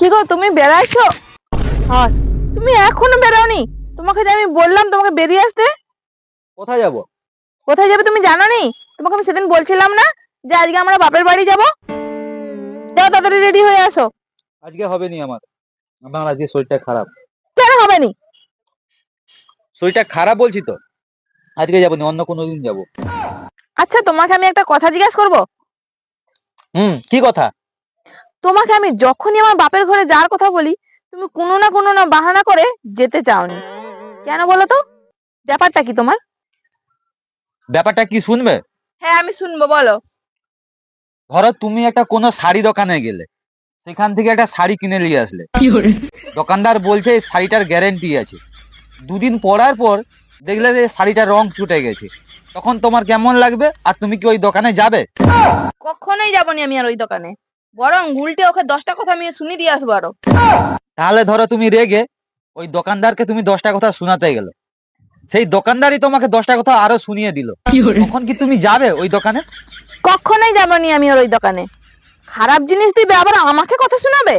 কি গো তুমি বেড়াইছো? হয় তুমি এখনও বেরোনি তোমাকে যে আমি বললাম তোমাকে বেরিয়ে আসতে? কোথায় যাব? কোথায় যাবে তুমি জানো নি তোমাকে আমি সেদিন বলছিলাম না যে আজকে আমরা বাপের বাড়ি যাব? যাও তাড়াতাড়ি রেডি হয়ে আসো। আজকে হবে নি আমার। আমার আজকে শরীরটা খারাপ। কেন হবে নি শরীরটা খারাপ বলছি তো। আজকে যাব না অন্য কোনো দিন যাব। আচ্ছা তোমাকে আমি একটা কথা জিজ্ঞাসা করব? হুম কি কথা? তোমাকে আমি যখনই আমার বাপের ঘরে যাওয়ার কথা বলি তুমি কোনো না কোনো না বাহানা করে যেতে চাওনি। কেন বলো তো? ব্যাপারটা কি তোমার? ব্যাপারটা কি শুনবে? হ্যাঁ আমি শুনব বলো। ধরো তুমি একটা কোনো শাড়ি দোকানে গেলে সেখান থেকে একটা শাড়ি কিনে নিয়ে আসলে। দোকানদার বলছে এই শাড়িটার গ্যারেন্টি আছে। দুদিন পরার পর দেখলে যে শাড়িটার রং ছুটে গেছে। তখন তোমার কেমন লাগবে? আর তুমি কি ওই দোকানে যাবে? কখনোই যাবনি আমি আর ওই দোকানে। বরং উল্টে ওকে দশটা কথা আমি শুনি দিয়ে আসব আরও। তাহলে ধরো তুমি রেগে ওই দোকানদারকে তুমি দশটা কথা শোনাতে গেলে। সেই দোকানদারই তোমাকে দশটা কথা আরও শুনিয়ে দিল। তখন কি তুমি যাবে ওই দোকানে? কখনোই যাবনি আমি আর ওই দোকানে। খারাপ জিনিস দিবে আবার আমাকে কথা শোনাবে?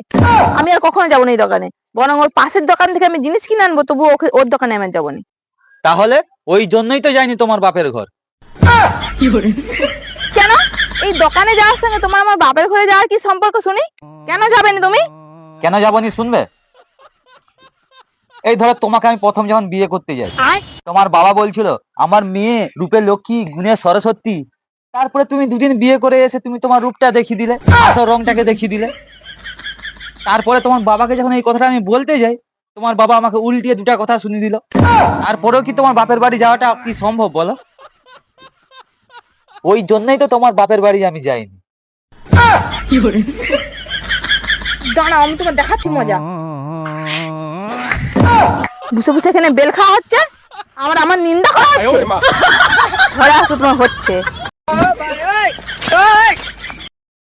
আমি আর কখনো যাব না এই দোকানে। বরং ওর পাশের দোকান থেকে আমি জিনিস কিনে আনব তবু ওকে ওর দোকানে আমি যাব না। তাহলে ওই জন্যই তো যায়নি তোমার বাপের ঘর। কেন এই দোকানে যাওয়ার সঙ্গে তোমার আমার বাপের ঘরে যাওয়ার কি সম্পর্ক শুনি? কেন যাবেনি তুমি? কেন যাবনি শুনবে? এই ধরো তোমাকে আমি প্রথম যখন বিয়ে করতে যাই তোমার বাবা বলছিল আমার মেয়ে রূপে লক্ষ্মী গুণে সরস্বতী। তারপরে তুমি দুদিন বিয়ে করে এসে তুমি তোমার রূপটা দেখিয়ে দিলে আসল রংটাকে দেখিয়ে দিলে। তারপরে তোমার বাবাকে যখন এই কথাটা আমি বলতে যাই তোমার বাবা আমাকে উল্টিয়ে দুটা কথা শুনিয়ে দিল। তারপরেও কি তোমার বাপের বাড়ি যাওয়াটা কি সম্ভব বলো? ওই জন্যই তো তোমার বাপের বাড়ি আমি যাইনি। দাঁড়াও আমি তোমার দেখাচ্ছি মজা। বসে বসে এখানে বেল খাওয়া হচ্ছে আমার আমার নিন্দা করা হচ্ছে। ঘরে আসো তোমার হচ্ছে।